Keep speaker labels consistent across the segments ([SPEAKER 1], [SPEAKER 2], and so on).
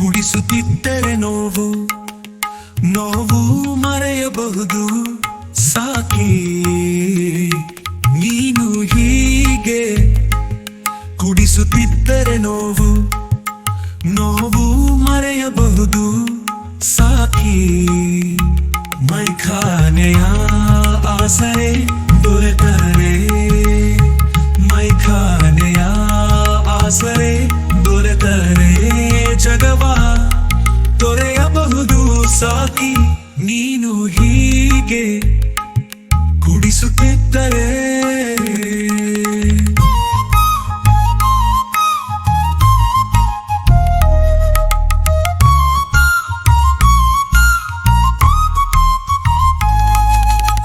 [SPEAKER 1] ಕುಡಿಸುತ್ತಿದ್ದರೆ ನೋವು ನೋವು ಮರೆಯಬಹುದು. ಸಾಕಿ ನೀನು ಹೀಗೆ ಕುಡಿಸುತ್ತಿದ್ದರೆ ನೋವು ನೋವು ಮರೆಯಬಹುದು. ಹೀಗೆ ಕುಡಿಸುತ್ತಿದ್ದರೆ.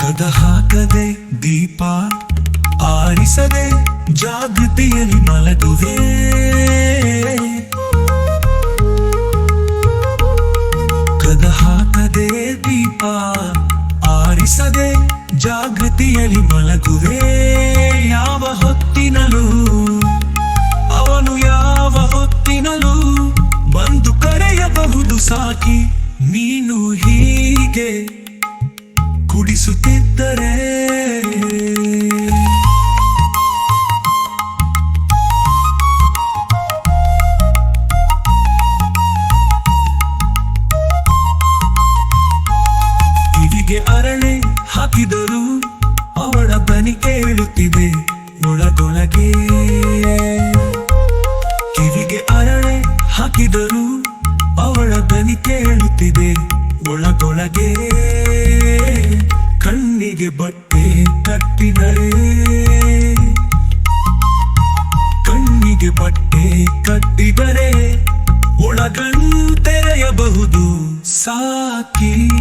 [SPEAKER 1] ಕದ ಹಾಕದೆ ದೀಪ ಆರಿಸದೆ ಜಾಗೃತಿಯಲ್ಲಿ ಮಲಗುವೆ ಕದ ಹಾಕದೆ ದೀಪ ಆರಿಸದೆ ಜಾಗೃತಿಯಲ್ಲಿ ಮಲಗುವೆ. ಯಾವ ಹೊತ್ತಿನಲು ಅವನು ಯಾವ ಹೊತ್ತಿನಲು ಬಂದು ಕರೆಯಬಹುದು ಸಾಕಿ. ನೀನು ಹೀಗೆ ಕುಡಿಸುತ್ತಿದ್ದರೆ ಕಿವಿಗೆ ಹಾಕಿದರು ಅವಳ ಬನಿ ಕೇಳುತ್ತಿದೆ. ಒಳಗೊಳಗೆ. ಕಿವಿಗೆ ಅರಳೆ ಹಾಕಿದರು ಅವಳ ಬನಿ ಕೇಳುತ್ತಿದೆ. ಒಳಗೊಳಗೆ. ಕಣ್ಣಿಗೆ ಬಟ್ಟೆ ಕಟ್ಟಿದರೆ. ಕಣ್ಣಿಗೆ ಬಟ್ಟೆ ಕಟ್ಟಿದರೆ ಒಳಗಂತೆರೆಯಬಹುದು ಸಾಕಿ.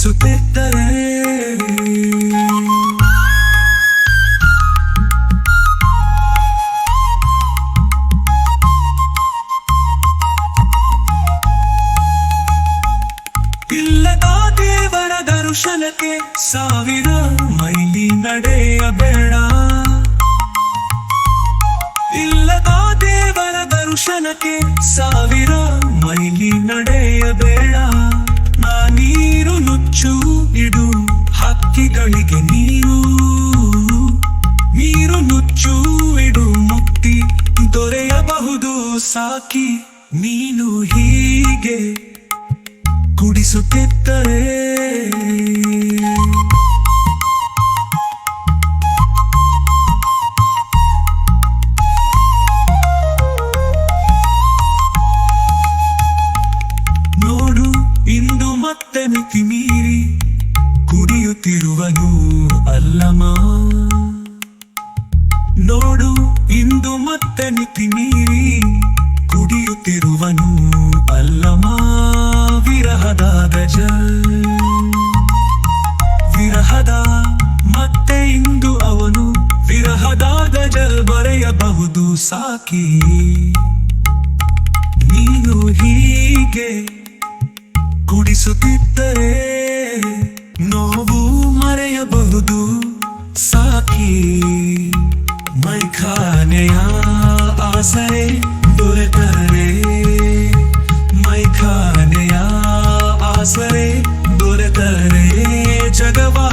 [SPEAKER 1] ಕುಡಿಸುತ್ತಿದ್ದರೆ ಇಲ್ಲದ ದೇವರ ಸಾವಿರ ಮೈಲಿ ನಡೆಯಬೇಡ. ಇಲ್ಲದ ದೇವರ ದರ್ಶನಕ್ಕೆ ಸಾವಿರ ಮೈಲಿ ನಡೆಯಬೇಡ. ನೀರು ನುಚ್ಚು ಇಡು ಹಕ್ಕಿಗಳಿಗೆ ನೀರು. ನೀರು ನುಚ್ಚು ಇಡು ಮುಕ್ತಿ ದೊರೆಯಬಹುದು ಸಾಕಿ. ನೀನು ಹೀಗೆ ಕುಡಿಸುತ್ತಿದ್ದರೆ ಕುಡಿಯುತ್ತಿರುವನು ಅಲ್ಲಮ ನೋಡು, ಇಂದು ಮತ್ತೆ ಮಿತಿ ಮೀರಿ ಕುಡಿಯುತ್ತಿರುವನು ಅಲ್ಲಮ ವಿರಹದ ಗಜ ವಿರಹದ, ಮತ್ತೆ ಇಂದು ಅವನು ವಿರಹದ ಗಜಲ್ ಬರೆಯಬಹುದು ಸಾಕಿ. ನೀನು ಹೀಗೆ ಕುಡಿಸುತ್ತಿದ್ದರೆ ಮನೆಯ ಆಸರೆ ದೊರೆತರೆ. ಮೈಖಾನೆಯ ಆಸರೆ ದೊರೆತರೆ. ಜಗವ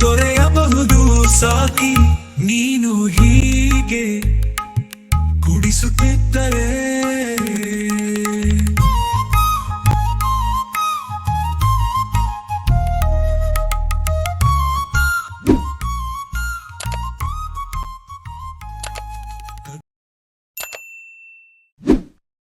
[SPEAKER 1] ತೊರೆಯಬಹುದು ಸಾಕಿ ನೀನು ಹೀಗೆ ಕುಡಿಸುತ್ತಿದ್ದರೆ.